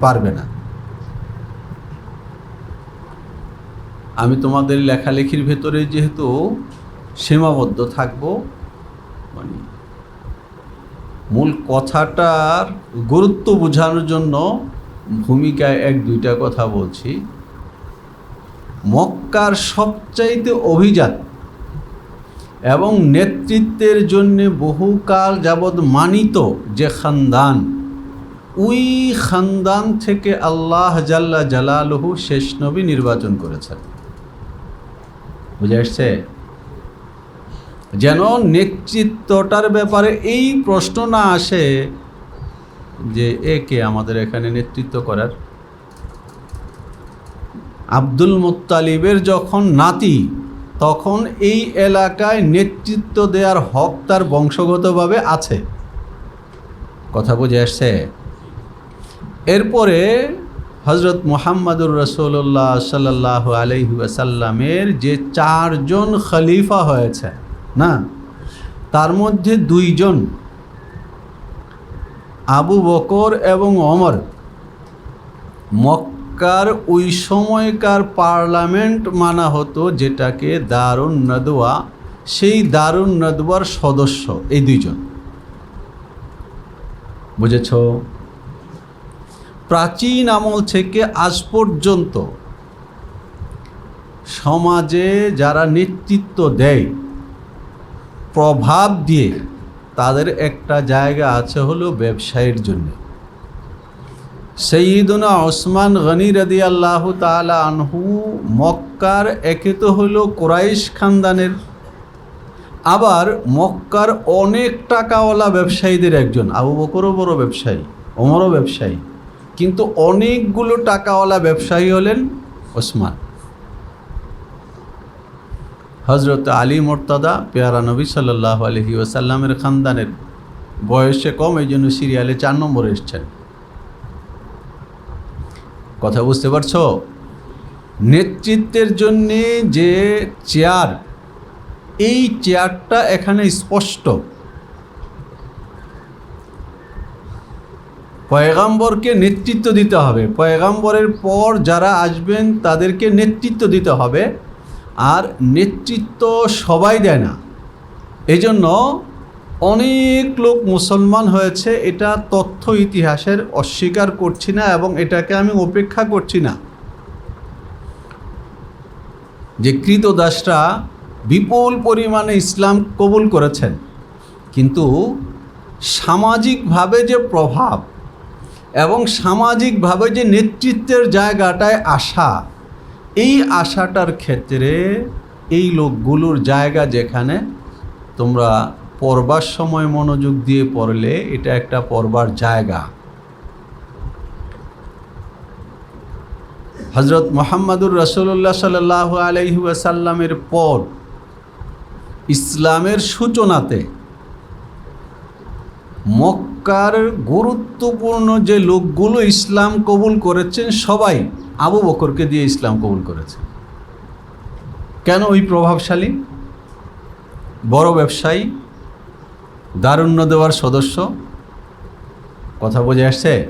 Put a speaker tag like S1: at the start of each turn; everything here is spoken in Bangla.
S1: পারবে না। আমি তোমাদের লেখালেখির ভেতরে যেহেতু সীমাবদ্ধ থাকব মানে মূল কথাটার গুরুত্ব বোঝানোর জন্য ভূমিকায় এক দুইটা কথা বলছি। মক্কার সবচাইতে অভিজাত এবং নেতৃত্বের জন্যে বহুকাল যাবৎ মানিত যে খানদান ওই খানদান থেকে আল্লাহ জাল্লা জালালহু শেষ নবী নির্বাচন করেছেন। বুঝে আসছে? যেন নেতৃত্বটার ব্যাপারে এই প্রশ্ন না আসে যে একে আমাদের এখানে নেতৃত্ব করার? আব্দুল মুত্তালিবের যখন নাতি, তখন এই এলাকায় নেতৃত্ব দেওয়ার হক তার বংশগতভাবে আছে। কথা বুঝে আসছে? এরপরে হজরত মোহাম্মদুর রসুল্লাহ সাল্লাহ আলহি আসাল্লামের যে চারজন খলিফা হয়েছে, না, তার মধ্যে দুইজন আবু বকর এবং অমর মক্কার ওই সময়কার পার্লামেন্ট মানা হতো যেটাকে দারুণ নদওয়া, সেই দারুণ নদওয়ার সদস্য এই দুইজন। বুঝেছ? প্রাচীন আমল থেকে আজ পর্যন্ত সমাজে যারা নেতৃত্ব দেয়, প্রভাব দিয়ে তাদের একটা জায়গা আছে হলো ব্যবসায়ের জন্য। সঈদুনা ওসমান গনি রদি আল্লাহ তালা আনহু মক্কার, একে তো হলো কোরাইশ খানদানের। আবার মক্কার অনেক টাকাওয়ালা ব্যবসায়ীদের একজন, আবু বকরও বড় ব্যবসায়ী, ওমরও ব্যবসায়ী। কিন্তু অনেকগুলো টাকাওয়ালা ব্যবসায়ী হলেন ওসমান। হজরত আলী মোর্তাদা, পেয়ারা নবী সাল্লাহ আলহি ওসাল্লামের খানদানের বয়সে কম এই জন্য সিরিয়ালে চার নম্বরে এসছেন। কথা বুঝতে পারছ? নেতৃত্বের জন্যে যে চেয়ার, এই চেয়ারটা এখানে স্পষ্ট। পয়গাম্বরকে নেতৃত্ব দিতে হবে। পয়গাম্বরের পর যারা আসবেন, তাদেরকে নেতৃত্ব দিতে হবে। আর নেতৃত্ব সবাই দেয় না। এই জন্য অনেক লোক মুসলমান হয়েছে, এটা তথ্য ইতিহাসের অস্বীকার করছি না এবং এটাকে আমি উপেক্ষা করছি না। যে কৃতদাসরা বিপুল পরিমাণে ইসলাম কবুল করেছেন, কিন্তু সামাজিকভাবে যে প্রভাব এবং সামাজিকভাবে যে নেতৃত্বের জায়গাটায় আসা, এই আশাটার ক্ষেত্রে এই লোকগুলোর জায়গা যেখানে, তোমরা পড়বার সময় মনোযোগ দিয়ে পড়লে এটা একটা পড়বার জায়গা। হজরত মোহাম্মদুর রসুল্লাহ সাল্লাহ আলহি আসাল্লামের পর ইসলামের সূচনাতে মক্কার গুরুত্বপূর্ণ যে লোকগুলো ইসলাম কবুল করেছেন সবাই আবু বকরকে দিয়ে ইসলাম কবুল করেছে। কেন ওই প্রভাবশালী? বড় ব্যবসায়ী, দারুণ্য দেওয়ার সদস্য, কথা বোঝা আসছে?